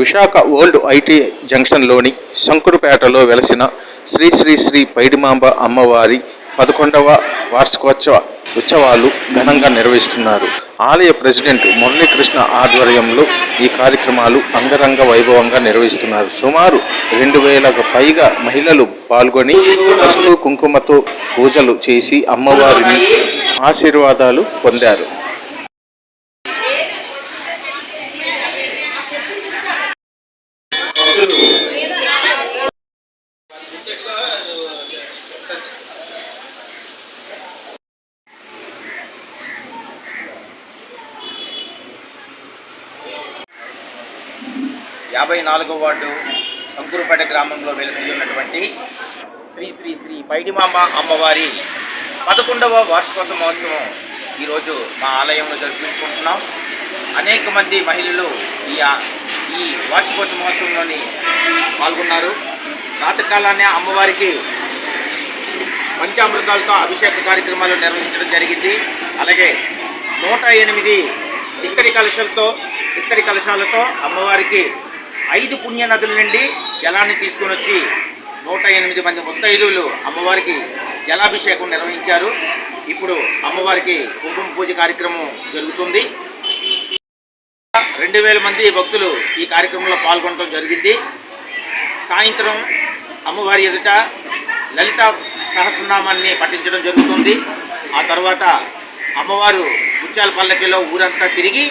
Visakha old IT జంక్షన్లోని శంకురుపేటలో వెలసిన శ్రీ శ్రీ శ్రీ పైడిమాంబ అమ్మవారి పదకొండవ వార్షికోత్సవ ఉత్సవాలు ఘనంగా నిర్వహిస్తున్నారు. ఆలయ ప్రెసిడెంట్ మురళీకృష్ణ ఆధ్వర్యంలో ఈ కార్యక్రమాలు అంగరంగ వైభవంగా నిర్వహిస్తున్నారు. సుమారు రెండు వేలకు పైగా మహిళలు పాల్గొని పసుపు కుంకుమతో పూజలు చేసి అమ్మవారిని ఆశీర్వాదాలు పొందారు. యాభై నాలుగో వార్డు సంకూరుపేట గ్రామంలో వెలిసి ఉన్నటువంటి శ్రీ శ్రీ శ్రీ పైడిమాంబ అమ్మవారి పదకొండవ వార్షికోత్సవ మహోత్సవం ఈరోజు మా ఆలయంలో జరిపించుకుంటున్నాం అనేక మంది మహిళలు ఈ ఈ వార్షికోత్సవ మహోత్సవంలోని పాల్గొన్నారు. రాత్రికాలాన్ని అమ్మవారికి పంచామృతాలతో అభిషేక కార్యక్రమాలు నిర్వహించడం జరిగింది. అలాగే నూట ఎనిమిది ఇత్తడి కలశాలతో ఇత్తడి కలశాలతో అమ్మవారికి ఐదు పుణ్య నదుల నుండి జలాన్ని తీసుకొని వచ్చి నూట ఎనిమిది మంది ముత్తైదువులు అమ్మవారికి జలాభిషేకం నిర్వహించారు. ఇప్పుడు అమ్మవారికి కుంకుమ పూజ కార్యక్రమం జరుగుతుంది. రెండు వేల మంది భక్తులు ఈ కార్యక్రమంలో పాల్గొనడం జరిగింది. సాయంత్రం అమ్మవారి ఎదుట లలిత సహస్రనామాన్ని పఠించడం జరుగుతుంది. ఆ తర్వాత అమ్మవారు ముత్యాల పల్లకిలో ఊరంతా తిరిగి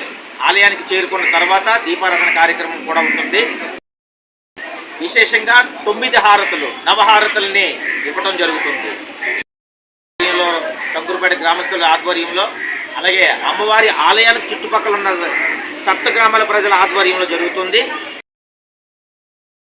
ఆలయానికి చేరుకున్న తర్వాత దీపారాధన కార్యక్రమం కూడా ఉంటుంది. విశేషంగా తొమ్మిది హారతులు నవహారతుల్ని ఇవ్వటం జరుగుతుంది. ఆలయంలో శంకురుపేట గ్రామస్తుల ఆధ్వర్యంలో అలాగే అమ్మవారి ఆలయానికి చుట్టుపక్కల ఉన్న సప్త గ్రామాల ప్రజల ఆధ్వర్యంలో జరుగుతుంది.